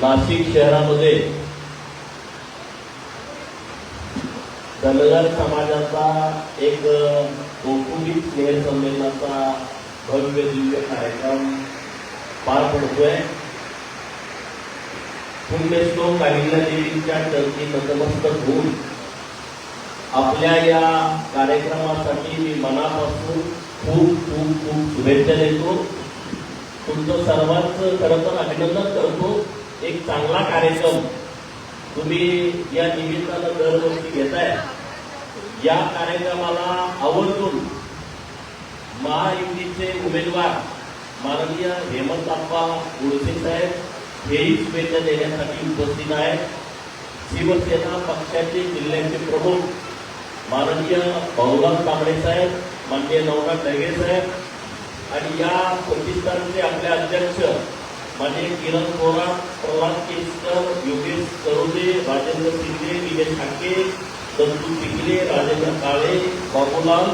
नाशिक शहरामध्ये दलदल समाजाचा एक कौटुंबिक स्नेह संमेलनाचा भव्य दिव्य कार्यक्रम पार पडतोय. पुण्यश्लोक कालिंदा देवीच्या टर्की नतमस्तक होऊन आपल्या या कार्यक्रमासाठी मी मनापासून खूप खूप खूप शुभेच्छा देतो. तुमचं सर्वांचं खरं तर अभिनंदन करतो. एक चांगला कार्यक्रम तुम्ही या निमित्तानं दरवर्षी घेताय. या कार्यक्रमाला आवर्जून महायुतीचे उमेदवार माननीय हेमंत आप्पा गोडसे साहेब हेही शुभेच्छा देण्यासाठी उपस्थित आहेत. शिवसेना पक्षाचे जिल्ह्याचे प्रमुख माननीय भगवान कांबळे साहेब माननीय नवनाथ ढगे साहेब आणि या प्रतिष्ठानचे आपले अध्यक्ष माझे किरण कोरा प्रल्हाद केसकर योगेश करोदे राजेंद्र शिंदे विजय ठाके दत्तू पिगले राजेंद्र काळे बाबूलाल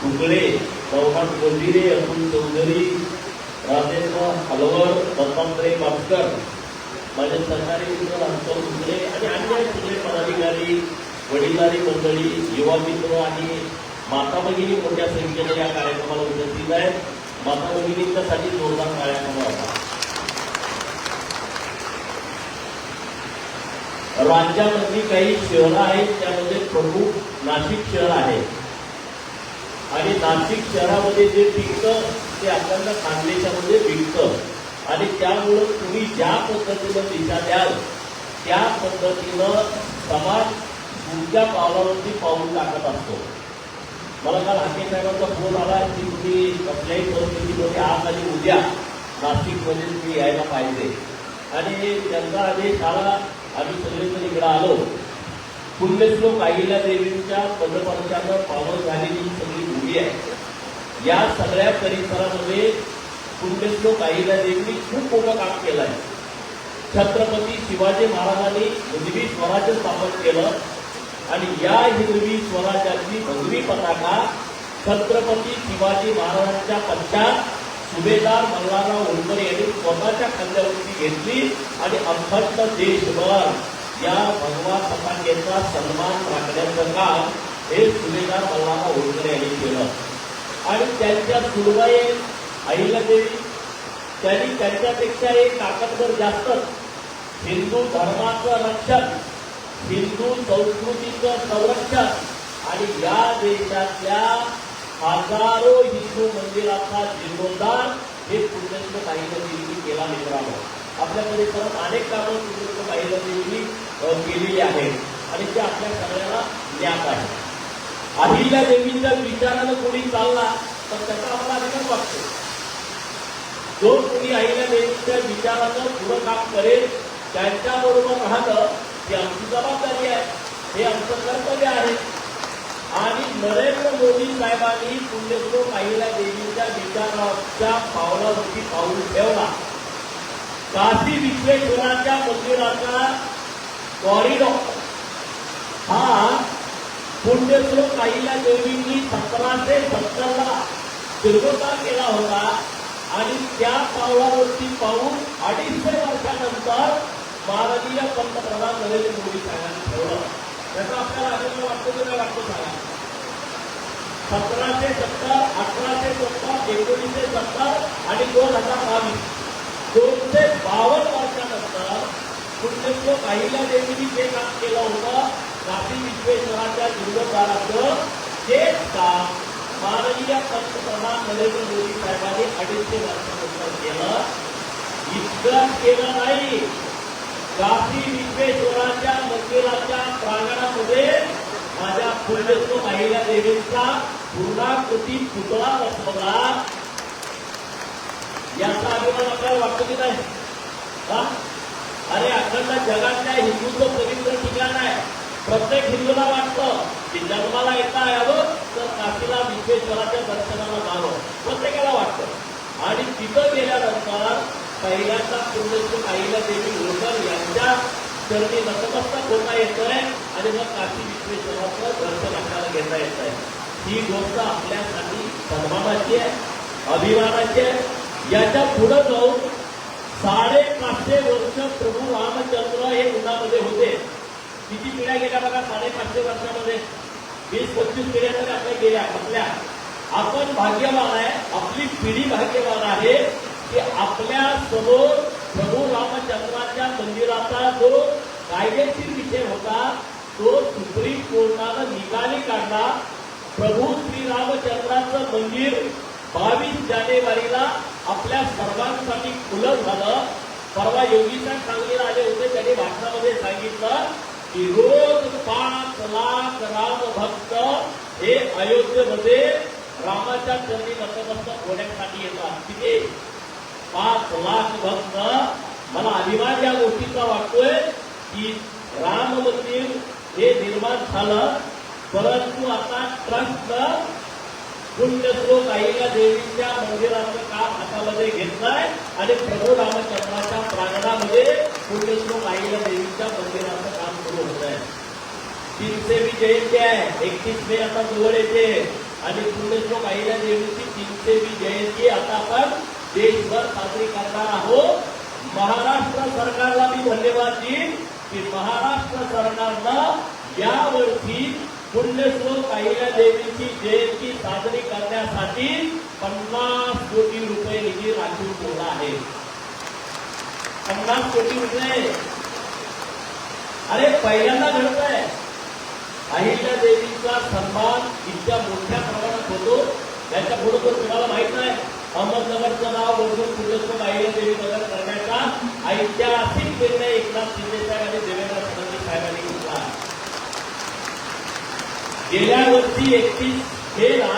कुकडे नवनाथ गोंदिरे अतुल चौधरी राजेंद्र हलवर दत्तात्रय भास्कर माझे सरकारी मित्र अंतर कुकडे आणि अन्य सगळे पदाधिकारी वडीलधारी मंडळी युवा मित्र आणि माता भगिनी मोठ्या संख्येने या कार्यक्रमाला उपस्थित आहेत. माता भगिनींच्यासाठी जोरदार कार्यक्रम होता. राज्यामधली काही शहरं आहेत त्यामध्ये प्रमुख नाशिक शहर आहे. आणि नाशिक शहरामध्ये जे पिकतं ते आपल्याला खानदेशामध्ये विकतं. आणि त्यामुळं तुम्ही ज्या पद्धतीनं दिशा द्याल त्या पद्धतीनं समाज तुमच्या पावलावरती पाऊल टाकत असतो. मला काल हाके साहेबांचा फोन आला की तुम्ही कुठल्याही परिस्थितीमध्ये आज आणि उद्या नाशिकमध्ये तुम्ही यायला पाहिजे. आणि त्यांचा आदेश आला आम्ही सगळेजण इकडं आलो. पुण्यश्लोक आईला देवींच्या पदपंचानं पावन झालेली ही सगळी भूमी आहे. या सगळ्या परिसरामध्ये पुण्यश्लोक आईला देवींनी खूप मोठं काम केलं आहे छत्रपती शिवाजी महाराजांनी म्हणजे हिरवी स्वराज्य स्थापन केलं. आणि या हिरवी स्वराज्याची भगवी पताका छत्रपती शिवाजी महाराजांच्या पश्चात सुभेदार मल्हारराव होळकर यांनी स्वतःच्या खांद्यावरती घेतली आणि अखंड देशभर या भगवा पताकेचा सन्मान राखण्याचं काम हे सुभेदार मल्हारराव होळकर यांनी केलं. आणि त्यांच्या सुरवाई आईला देवी त्यांनी त्यांच्यापेक्षा एक ताकदवर जास्त हिंदू धर्माचं रक्षण हिंदू संस्कृतीचं संरक्षण. आणि या देशातल्या हजारो हिंदू मंदिराचा जीर्णोद्धार हे पुण्यस्थ काहीला देवीनी केला मित्रांनो. आपल्याकडे परत अनेक कामं पुण्यस्थ काहीला देवीनी केलेली आहेत. आणि ते आपल्या सगळ्यांना ज्ञात आहे अहिल्या देवींच्या विचारानं कोणी चालला तर त्याचा आपला अधिकार वाटतो. जो कोणी अहिल्या देवीच्या विचारानं पुढं काम करेल त्यांच्याबरोबर राहतं ही आमची जबाबदारी आहे. हे आमचं कर्तव्य आहे. आणि नरेंद्र मोदी साहेबांनी पुण्यश्लोक आईला देवीच्या विचाराच्या पावलावरती पाऊल ठेवला. काशी विश्वेश्वराच्या मंदिराचा कॉरिडॉर हा पुण्यश्लोक आईला देवींनी सतराशे सत्तरला जीर्णोद्धार केला होता. आणि त्या पावलावरती पाऊल अडीचशे वर्षानंतर माननीय पंतप्रधान नरेंद्र मोदी साहेबांनी ठेवलं त्याचा आपल्याला आनंद वाटतो की नाही वाटतो सांगा सतराशे सत्तर अठराशे सत्तर एकोणीसशे सत्तर आणि दोन हजार बावीस. दोनशे बावन्न वर्षानंतर पुण्यत्व काहीला देवीने जे काम केलं होतं काशी विश्वेश्वराच्या जीर्णोद्धाराचं तेच काम माननीय पंतप्रधान नरेंद्र मोदी साहेबांनी अडीचशे वर्षानंतर केलं. इतकं केलं नाही. काशी विश्वेश्वराच्या मंदिराच्या प्रांगणामध्ये माझ्या पुण्यश्लोक अहिल्या देवींचा पूर्णाकृती पुतळा बसवला. याचा अभिमान आपल्याला वाटतो की नाही? अरे अखंड जगातल्या हिंदूचं पवित्र ठिकाण आहे. प्रत्येक हिंदूला वाटतं की जन्माला येता यावं तर काशीला विश्वेश्वराच्या दर्शनाला जावं. प्रत्येकाला वाटतं. आणि तिथं गेल्यानंतर पहिल्यांदा पुण्यश्लोक आईला देवी होळकर यांच्या चरणी नतमस्तक होता आहे आणि मग काशी विश्वेश्वराचं दर्शन आपल्याला घेता येत आहे. ही गोष्ट आपल्यासाठी सन्मानाची आहे अभिमानाची आहे. याच्या पुढं जाऊन साडेपाचशे वर्ष प्रभू रामचंद्र हे उन्हामध्ये होते. किती पिढ्या गेल्या बघा साडेपाचशे वर्षामध्ये. वीस पंचवीस पिढ्या तरी आपल्या गेल्या आपल्या आपण भाग्यवान आहे आपली पिढी भाग्यवान आहे. की आपल्यासमोर प्रभू रामचंद्राच्या मंदिराचा जो कायदेशीर विषय होता तो सुप्रीम कोर्टानं निकाली काढला. प्रभू श्री रामचंद्राचं मंदिर बावीस जानेवारीला आपल्या सर्वांसाठी खुलं झालं. परवा योगीसाहेब सांगलीला आले होते त्यांनी भाषणामध्ये सांगितलं की रोज पाच लाख राम भक्त हे अयोध्येमध्ये रामाच्या चरणी नतमस्तक होण्यासाठी येतात. किती पाच लाख भक्त मला अभिमान या गोष्टीचा वाटतोय की राम मंदिर हे निर्माण झालं परंतु आता ट्रस्ट पुण्यश्लोक आईला देवीच्या मंदिराचं काम हातामध्ये घेतलंय आणि प्रभू रामचंद्राच्या प्रांगणामध्ये पुण्यश्लोक आईला देवीच्या मंदिराचं काम सुरू होत आहे तीनशेवी जयंती आहे एकतीस मे आता जवळ येते आणि पुण्यश्लोक आईला देवीची तीनशेवी जयंती आता आपण देशभर साजरी करणार आहोत. महाराष्ट्र सरकारला मी धन्यवाद देईन की महाराष्ट्र सरकारनं यावर्षी पुण्यश्लोक अहिल्या देवीची जयंती साजरी करण्यासाठी पन्नास कोटी रुपये निधी राखीव ठेवला आहे. पन्नास कोटी रुपये. अरे पहिल्यांदा घडत आहे अहिल्या देवीचा सन्मान इतक्या मोठ्या प्रमाणात होतो. त्याच्या बरोबर तुम्हाला माहीत नाही. अहमदनगरचं नाव बरोबर पुरुषोत्तम देवी नगर करण्याचा ऐतिहासिक निर्णय एकनाथ शिंदे साहेब आणि देवेंद्र फडणवीस साहेबांनी घेतला गेल्या वर्षी एकतीस मेला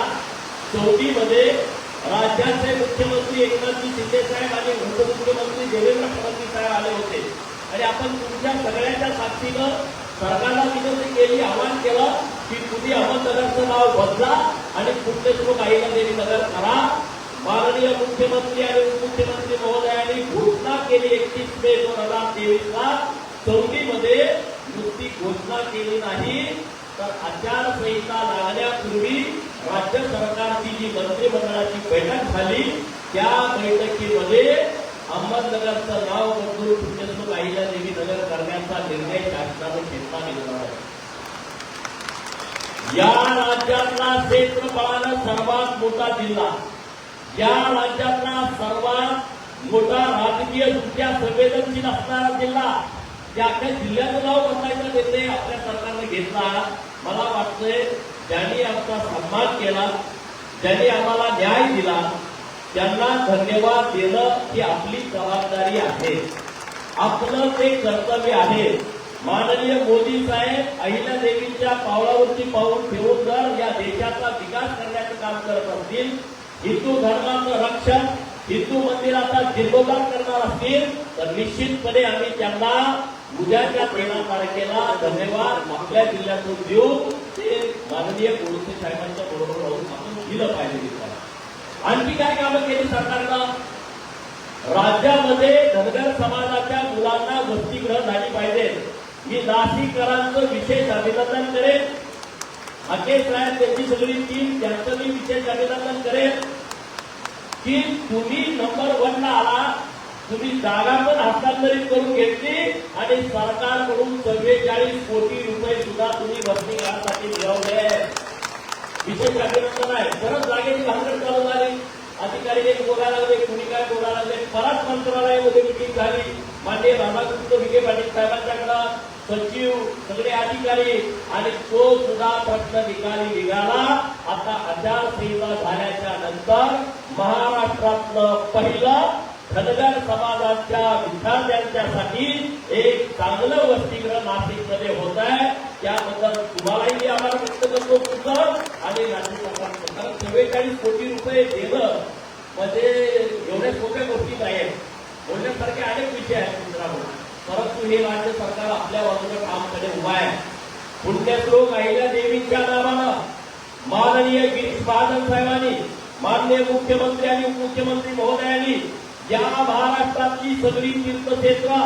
चौथीमध्ये राज्याचे मुख्यमंत्री एकनाथजी शिंदे साहेब आणि उपमुख्यमंत्री देवेंद्र फडणवीस साहेब आले होते. आणि आपण तुमच्या सगळ्यांच्या साक्षीनं सरकारला विनंती केली आवाहन केलं की तुम्ही अहमदनगरचं नाव बदला आणि पुण्यश्लोक आईला देवी नगर करा. माननीय मुख्यमंत्री आणि उपमुख्यमंत्री महोदयांनी घोषणा केली एकतीस मे दोन हजार तेवीस ला चौथीमध्ये नुसती घोषणा केली नाही तर आचारसंहिता लागण्यापूर्वी राज्य सरकारची जी मंत्रिमंडळाची बैठक झाली त्या बैठकीमध्ये अहमदनगरचं नाव बदलून पुण्यश्लोक आईला देवी नगर करण्याचा निर्णय शासनाने घेतला गेलेला आहे. या राज्यातला क्षेत्रफळानं सर्वात मोठा जिल्हा या राज्यातला सर्वात मोठा राजकीय दृष्ट्या संवेदनशील असणारा जिल्हा त्या अख्ख्या जिल्ह्याचं नाव बदलायचा निर्णय आपल्या सरकारने घेतला. मला वाटतंय ज्यांनी आमचा सन्मान केला ज्यांनी आम्हाला न्याय दिला त्यांना धन्यवाद देणं ही आपली जबाबदारी आहे. आपलं ते कर्तव्य आहे. माननीय मोदी साहेब अहिल्या देवीच्या पावलावरती पाऊल ठेवून जर या देशाचा विकास करण्याचं काम करत असतील हिंदू धर्माचं रक्षण हिंदू मंदिराचा जीर्णोद्धार करणार असतील तर निश्चितपणे आम्ही त्यांना उद्याच्या तेरा तारखेला धन्यवाद आपल्या जिल्ह्यातून देऊ ते माननीय कोळसे साहेबांच्या बरोबर राहून आपण दिलं पाहिजे आणखी काय कामं केली सरकारनं? राज्यामध्ये धनगर समाजाच्या मुलांना वसतिगृह झाली पाहिजे. मी नाशिककरांचं विशेष अभिनंदन करेन. अखेर साहेब त्यांची सगळी टीम त्यांचं मी विशेष अभिनंदन करेल की तुम्ही नंबर वन ला आला. तुम्ही जागा पण हस्तांतरित करून घेतली आणि सरकारकडून चव्वेचाळीस कोटी रुपये सुद्धा तुम्ही वसतिगृहासाठी मिळवले. विशेष अभिनंदन आहे. परत जागेची भानगड चालू झाली अधिकारी एक बोलायला लागले कुणी काय बोलायला लागले? परत मंत्रालयामध्ये मिटिंग झाली. माननीय राधाकृष्ण विखे पाटील साहेबांच्याकडं. सचिव सगळे अधिकारी आणि तो सुद्धा प्रश्न निकाली निघाला. आता आचारसंहिता झाल्याच्यानंतर महाराष्ट्रातलं पहिलं धनगर समाजाच्या विद्यार्थ्यांच्यासाठी एक चांगलं वसतिगृह नाशिकमध्ये होत आहे. त्याबद्दल तुम्हालाही मी आभार व्यक्त करतो तुमचं. आणि राज्य सरकारचं कारण चव्वेचाळीस कोटी रुपये देणं म्हणजे एवढ्या सोप्या गोष्टी नाहीत बोलण्यासारखे अनेक विषय आहेत मित्रांनो. परंतु हे राज्य सरकार आपल्या बाजूने कामकडे उभा आहे. पुण्यश्लोक अहिल्या देवीच्या नावानं माननीय गिरीश महाजन साहेबांनी माननीय मुख्यमंत्री आणि उपमुख्यमंत्री महोदयांनी या महाराष्ट्रातली सगळी तीर्थक्षेत्र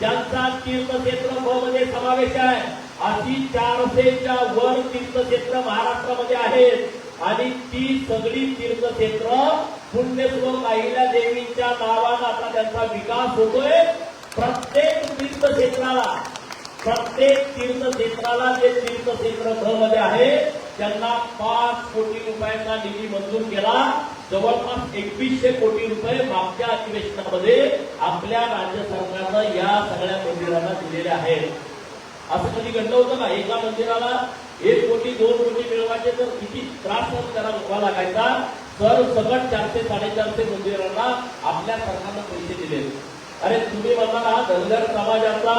ज्यांचा तीर्थक्षेत्र ब मध्ये समावेश आहे अशी चारशेच्या वर तीर्थक्षेत्र महाराष्ट्रामध्ये आहेत. आणि ती सगळी तीर्थक्षेत्र पुण्यश्लोक अहिल्या देवींच्या नावानं आता त्यांचा विकास होतोय. प्रत्येक तीर्थक्षेत्राला प्रत्येक तीर्थक्षेत्राला जे तीर्थक्षेत्रमध्ये आहे त्यांना पाच कोटी रुपयांचा निधी मंजूर केला. जवळपास एकवीसशे कोटी रुपये मागच्या अधिवेशनामध्ये आपल्या राज्य सरकारनं या सगळ्या मंदिरांना दिलेले आहेत. असं कधी घडलं होतं का? एका मंदिराला एक कोटी दोन कोटी मिळवायचे तर किती त्रास त्याला उभा लागायचा? तर सगळं चारशे साडेचारशे मंदिरांना आपल्या सरकारनं पैसे दिले अरे तुम्ही बघा हा धनगर समाजाचा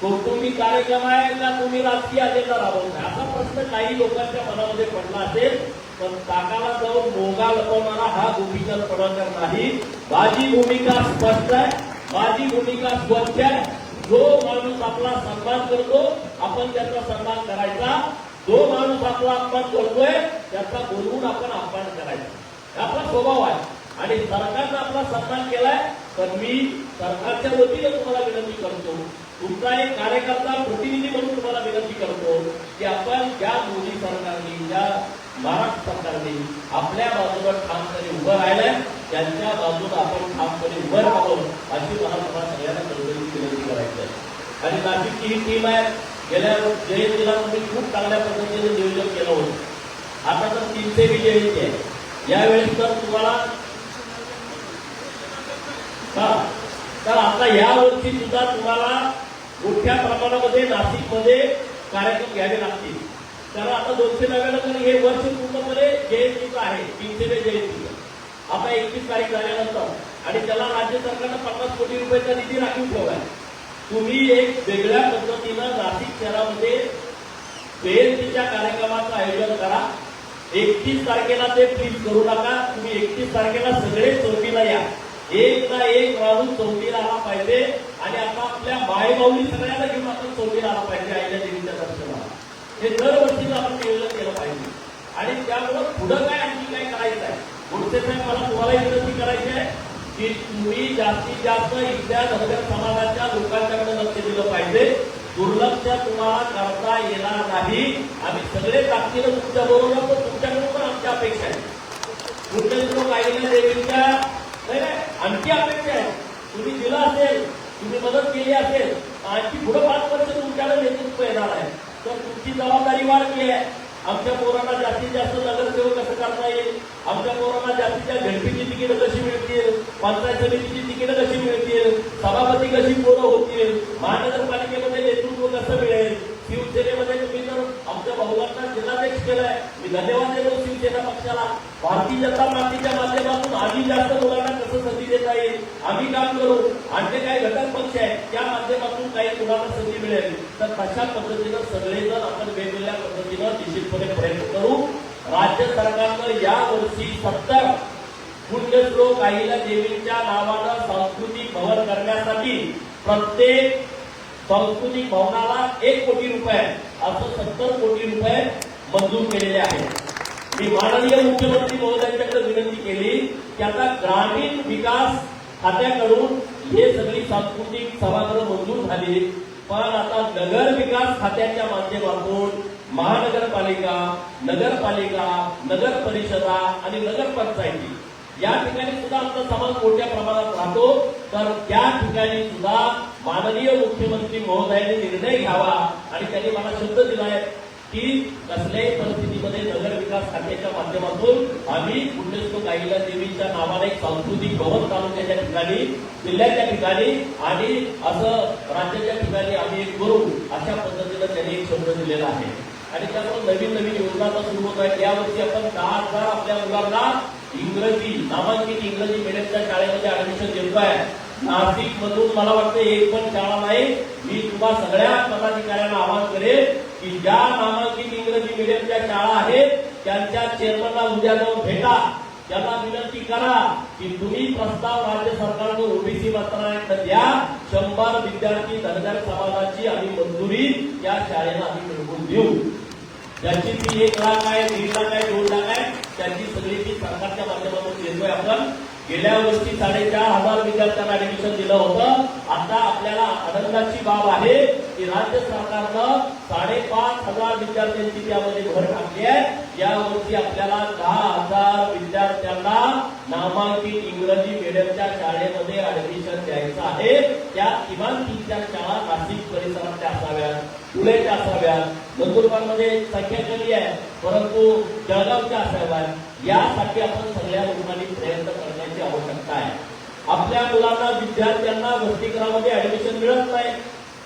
कौटुंबिक कार्यक्रम आहे का तुम्ही राजकीय अजेंडा राबवताय असा प्रश्न काही लोकांच्या मनामध्ये पडला असेल पण ताकाला जाऊन मोगा लपवणारा हा गोपीचंद पडळकर नाही. माझी भूमिका स्पष्ट आहे माझी भूमिका स्वच्छ आहे. जो माणूस आपला सन्मान करतो आपण त्याचा सन्मान करायचा. जो माणूस आपला अपमान करतोय त्याचा बोलवून आपण अपमान करायचा. आपला स्वभाव आहे. आणि सरकारनं आपला सन्मान केलाय तर मी सरकारच्या वतीने तुम्हाला विनंती करतो तुमचा एक कार्यकर्ता प्रतिनिधी म्हणून तुम्हाला विनंती करतो की आपण ज्या मोदी सरकारने ज्या महाराष्ट्र सरकारने आपल्या बाजूला ठामपणे उभं राहिलंय त्यांच्या बाजूला आपण ठामपणे उभं राहावं अशी मला तुम्हाला सगळ्यांना कळकळीची विनंती करायची आहे. आणि नाशिकची ही टीम आहे गेल्या जयंतीला तुम्ही खूप चांगल्या पद्धतीने नियोजन केलं होतं. आता तर तीनशे जयंती आहे. यावेळी तर तुम्हाला तर आता या वर्षी सुद्धा तुम्हाला मोठ्या प्रमाणामध्ये नाशिकमध्ये कार्यक्रम घ्यावे लागतील. तर आता दोनशे नव्याण्णव हे वर्ष पूर्णपणे जयंतीचं आहे. तीनशे जयंती. आता एकवीस तारीख झाल्यानंतर. आणि त्याला राज्य सरकारनं पन्नास कोटी रुपयाचा निधी राखीव ठेवलाय. तुम्ही एक वेगळ्या पद्धतीनं नाशिक शहरामध्ये जयंतीच्या कार्यक्रमाचं आयोजन करा. एकतीस तारखेला ते प्लीज करू नका. तुम्ही एकतीस तारखेला सगळे चौकीला या. एक ना एक माणूस चौकीला आला पाहिजे आणि आता आपल्या मायबाऊली सगळ्यांना घेऊन आपण चौकीला आला पाहिजे आईच्या देवीच्या दर्शनाला. हे दरवर्षी आपण केलेलं केलं पाहिजे. आणि त्यामुळं पुढं काय आणखी काय करायचं आहे पुढचे साहेब मला तुम्हाला विनंती करायची आहे की तुम्ही जास्तीत जास्त इथल्या धनगर समाजाच्या लोकांच्याकडे लक्ष दिलं पाहिजे. दुर्लक्ष तुम्हाला करता येणार नाही. आम्ही सगळे ताकदीनं तुमच्या बरोबर तुमच्याकडून पण आमच्या अपेक्षा आहे. कुठले लोक आईल्या देवीच्या नाही नाही, आणखी अपेक्षा आहे. तुम्ही दिलं असेल तुम्ही मदत केली असेल आणखी पुढे पाच वर्ष तुमच्याकडे नेतृत्व येणार आहे. तर तुमची जबाबदारी वाढली आहे. आमच्या पोरांना जास्तीत जास्त नगरसेवक कसं करता येईल? आमच्या पोरांना जास्तीत जास्त झडपीची तिकीटं कशी मिळतील? पंचायत समितीची तिकीटं कशी मिळतील सभापती कशी पोरं होतील महानगरपालिकेमध्ये नेतृत्व कसं मिळेल शिवसेनेमध्ये तुम्ही जर आमच्या बहुलांना जिल्हाध्यक्ष केलाय मी धन्यवाद देतो शिवसेना पक्षाला भारतीय जनता पार्टीच्या माध्यमातून आधी जास्त मुलांना कसं संधी देता येईल आम्ही काम करू आणखी काही घटक पक्ष आहेत त्या माध्यमातून काही मुलांना संधी मिळेल. तर तशा पद्धतीनं सगळेजण आपण वेगवेगळ्या पद्धतीनं निश्चितपणे प्रयत्न करू. राज्य सरकारनं या वर्षी सत्तर पुण्यश्लोक आईला देवीच्या नावानं सांस्कृतिक भवन करण्यासाठी प्रत्येक सांस्कृतिक भवनाला एक कोटी रुपये असं सत्तर कोटी रुपये मंजूर केलेले आहेत. मी माननीय मुख्यमंत्री महोदयांच्याकडे विनंती केली की आता ग्रामीण विकास खात्याकडून हे सगळी सांस्कृतिक सभागृह मंजूर झाली. पण आता नगर विकास खात्याच्या माध्यमातून महानगरपालिका नगरपालिका नगर परिषदा आणि नगर पंचायती या ठिकाणी सुद्धा आमचा समाज मोठ्या प्रमाणात राहतो. तर त्या ठिकाणी सुद्धा माननीय मुख्यमंत्री महोदयांनी निर्णय घ्यावा आणि त्यांनी मला शब्द दिलाय की कसल्याही परिस्थितीमध्ये नगर विकास खात्याच्या माध्यमातून आम्ही पुण्यश्लोक आईला देवीच्या नावाने एक सांस्कृतिक भवन तालुक्याच्या ठिकाणी जिल्ह्याच्या ठिकाणी आणि असं राज्याच्या ठिकाणी आम्ही एक करू अशा पद्धतीनं त्यांनी एक शब्द दिलेला आहे. आणि त्यामुळे नवीन नवीन योजना आता सुरू होत आहेत. यावर्षी आपण दहा हजार आपल्या मुलांना इंग्रजी नामांकित इंग्रजी मिडियमच्या शाळेमध्ये ऍडमिशन आहे नाशिक मधून मला वाटतं एक पण शाळा नाही मी तुम्हा सगळ्या पदाधिकाऱ्यांना आवाहन करेल की ज्या नामांकित इंग्रजी मिडियमच्या शाळा आहेत त्यांच्या चेअरमनला उद्या जाऊन भेटा. त्यांना विनंती करा की तुम्ही प्रस्ताव राज्य सरकारनं ओबीसी मंत्रालयाकडे द्या. शंभर विद्यार्थी धनगर समाजाची आणि मंजुरी या शाळेला आम्ही मिळवून देऊ. त्याची ती एक लाख आहे दीड लाख आहे दोन लाख आहे. त्याची सगळी ती सरकारच्या माध्यमातून देतोय आपण. गेल्या वर्षी साडेचार हजार विद्यार्थ्यांना ऍडमिशन दिलं होतं. आता आपल्याला आनंदाची बाब आहे की राज्य सरकारनं साडेपाच हजार विद्यार्थ्यांची त्यामध्ये भर टाकली आहे. या वर्षी आपल्याला दहा हजार विद्यार्थ्यांना नामांकित इंग्रजी मिडियमच्या शाळेमध्ये ऍडमिशन द्यायचं आहे. त्या किमान तीन चार शाळा नाशिक परिसरातल्या असाव्यात पुण्याच्या असाव्यात नंदुरबारमध्ये संख्या कमी आहे परंतु जळगावच्या असाव्यात. यासाठी आपण सगळ्या लोकांनी प्रयत्न करतो करण्याची आवश्यकता आहे. आपल्या मुलांना विद्यार्थ्यांना वसतिगृहामध्ये ऍडमिशन मिळत नाही.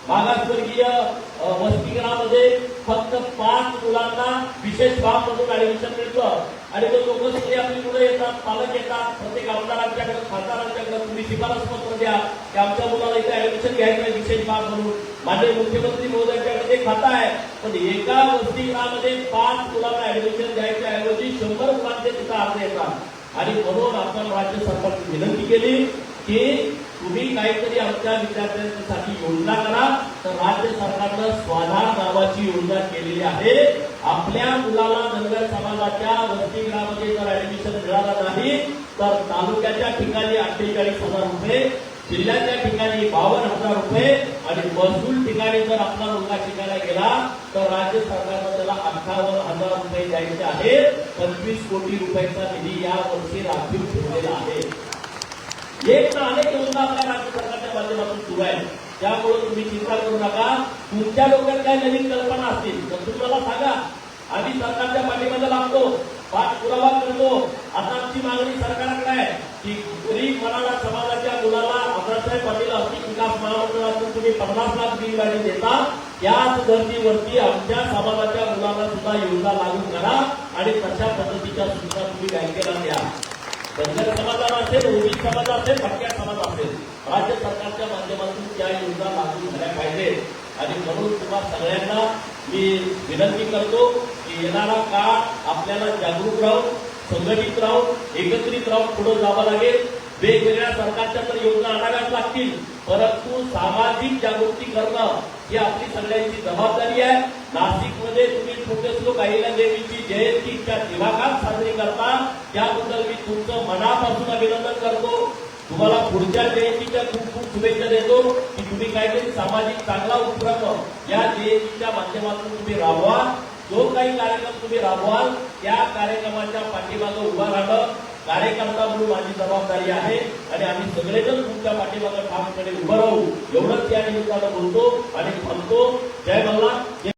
मागासवर्गीय अ, वसतिगृहामध्ये फक्त पाच मुलांना विशेष भाग म्हणून ऍडमिशन मिळतं. आणि तो लोक सगळे आपली मुलं येतात? पालक येतात. प्रत्येक आमदारांच्याकडे खासदारांच्याकडे तुम्ही शिफारस पत्र द्या की आमच्या मुलाला इथे ऍडमिशन घ्यायचं आहे विशेष भाग म्हणून. माझे मुख्यमंत्री महोदयांच्याकडे ते खातं आहे. पण एका वसतिगृहामध्ये पाच मुलांना ऍडमिशन द्यायच्या ऐवजी शंभर मुलांचे तिथं अर्ज येतात. आणि म्हणून आपण राज्य सरकारची विनंती केली की तुम्ही काहीतरी आमच्या विद्यार्थ्यांसाठी योजना करा. तर राज्य सरकारनं स्वाधार नावाची योजना केलेली आहे. आपल्या मुलाला धनगर समाजाच्या वसतिगृहामध्ये जर ऍडमिशन मिळालं नाही तर तालुक्याच्या ठिकाणी अठ्ठेचाळीस हजार रुपये जिल्ह्याच्या ठिकाणी बावन्न हजार रुपये आणि महसूल ठिकाणी जर आपला मुलगा शिकायला गेला तर राज्य सरकारनं त्याला अठ्ठावन्न हजार रुपये द्यायचे आहे. पंचवीस कोटी रुपयाचा निधी या वर्षी राखीव ठेवलेला आहे. एक ना अनेक योजना आपल्या राज्य सरकारच्या माध्यमातून सुरू आहे त्यामुळे तुम्ही चिंता करू नका. तुमच्या डोक्यात काय नवीन कल्पना असतील तर तुम्हाला सांगा. आम्ही सरकारच्या पाठीमध्ये लागतो पाठपुरावा करतो. आता आमची मागणी सरकारकडे आहे की गरीब मराठा समाजाच्या मुलाला अमरासाहेब पाटील आर्थिक विकास महामंडळातून तुम्ही पन्नास लाख बिल गाडी देता. याच धर्तीवरती आमच्या समाजाच्या मुलांना सुद्धा योजना लागू करा आणि तशा पद्धतीच्या सुविधा तुम्ही बँकेला द्या. धनगर समाजाला असेल ओबीसी समाज असेल भटक्या समाज असेल राज्य सरकारच्या माध्यमातून त्या योजना लागू झाल्या पाहिजेत आणि म्हणून तुम्हा सगळ्यांना मी विनंती करतो की येणारा काळ आपल्याला जागरूक राहून संघटित राहून एकत्रित राहून पुढे जावं लागेल. वेगवेगळ्या सरकारच्या तर योजना आणाव्याच लागतील. परंतु सामाजिक जागृती करणं ही आपली सगळ्यांची जबाबदारी आहे. नाशिकमध्ये तुम्ही छोटेसलो अहिल्या देवीची जयंतीच्या दिवाकात साजरी करता त्याबद्दल मी तुमचं मनापासून अभिनंदन करतो. तुम्हाला पुढच्या जयंतीच्या खूप खूप शुभेच्छा देतो की तुम्ही काहीतरी सामाजिक चांगला उपक्रम या जयंतीच्या माध्यमातून तुम्ही राबवा. जो काही कार्यक्रम तुम्ही राबवाल त्या कार्यक्रमाच्या पाठीमागं उभा राहणं कार्यकर्ता म्हणून माझी जबाबदारी आहे आणि आम्ही सगळेजण तुमच्या पाठीमागं ठामपणे उभं राहू. एवढंच या निमित्तानं बोलतो आणि म्हणतो जय मल्हार